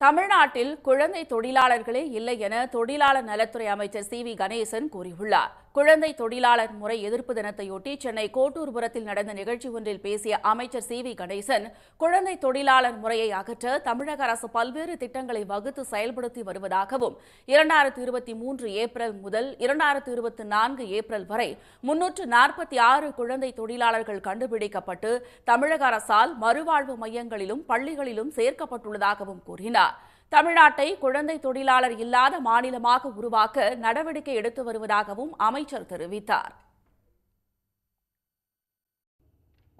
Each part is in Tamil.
தமிழ்நாட்டில் குழந்தை தொழிலாளர்களே இல்லை என தொழிலாளர் நலத்துறை அமைச்சர் சி வி கணேசன் கூறியுள்ளார். குழந்தை தொழிலாளர் முறை எதிர்ப்பு தினத்தையொட்டி சென்னை கோட்டூர்புரத்தில் நடந்த நிகழ்ச்சி ஒன்றில் பேசிய அமைச்சர் சி வி கணேசன் குழந்தை தொழிலாளர் முறையை அகற்ற தமிழக அரசு பல்வேறு திட்டங்களை வகுத்து செயல்படுத்தி வருவதாகவும் இரண்டாயிரத்தி இருபத்தி மூன்று ஏப்ரல் முதல் இரண்டாயிரத்தி இருபத்தி நான்கு ஏப்ரல் வரை முன்னூற்று நாற்பத்தி ஆறு குழந்தை தொழிலாளர்கள் கண்டுபிடிக்கப்பட்டு தமிழக அரசால் மறுவாழ்வு மையங்களிலும் பள்ளிகளிலும் சேர்க்கப்பட்டுள்ளதாகவும் கூறினார். தமிழ்நாட்டை குழந்தை தொழிலாளர் இல்லாத மாநிலமாக உருவாக்க நடவடிக்கை எடுத்து வருவதாகவும் அமைச்சர் தெரிவித்தார்.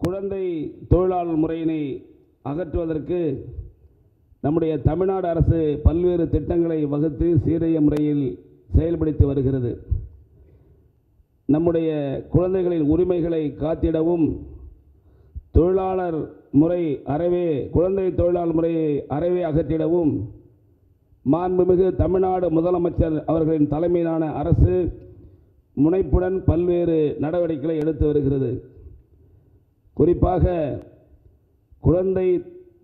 குழந்தை தொழிலாளர் முறையினை அகற்றுவதற்கு நம்முடைய தமிழ்நாடு அரசு பல்வேறு திட்டங்களை வகுத்து சீரிய முறையில் செயல்படுத்தி வருகிறது. நம்முடைய குழந்தைகளின் உரிமைகளை காத்திடவும் தொழிலாளர் முறை அறவே குழந்தை தொழிலாளர் முறையை அறவே அகற்றிடவும் மாண்புமிகு தமிழ்நாடு முதலமைச்சர் அவர்களின் தலைமையிலான அரசு முனைப்புடன் பல்வேறு நடவடிக்கைகளை எடுத்து வருகிறது. குறிப்பாக குழந்தை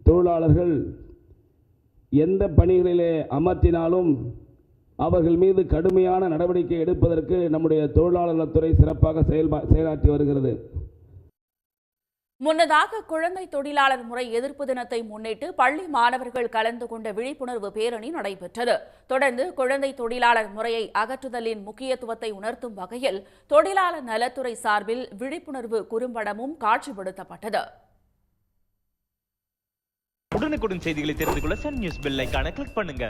தொழிலாளர்கள் எந்த பணிகளிலே அமர்த்தினாலும் அவர்கள் மீது கடுமையான நடவடிக்கை எடுப்பதற்கு நம்முடைய தொழிலாளர் நலத்துறை சிறப்பாக செயல்பா செயலாற்றி வருகிறது. முன்னதாக குழந்தை தொழிலாளர் முறை எதிர்ப்பு தினத்தை முன்னிட்டு பள்ளி மாணவர்கள் கலந்து கொண்ட விழிப்புணர்வு பேரணி நடைபெற்றது. தொடர்ந்து குழந்தை தொழிலாளர் முறையை அகற்றுதலின் முக்கியத்துவத்தை உணர்த்தும் வகையில் தொழிலாளர் நலத்துறை சார்பில் விழிப்புணர்வு குறும்படமும் காட்சிப்படுத்தப்பட்டது. உடனுக்குடன் செய்திகளை தெரிந்து கொள்ள சன் நியூஸ் பெல் கிளிக் பண்ணுங்க.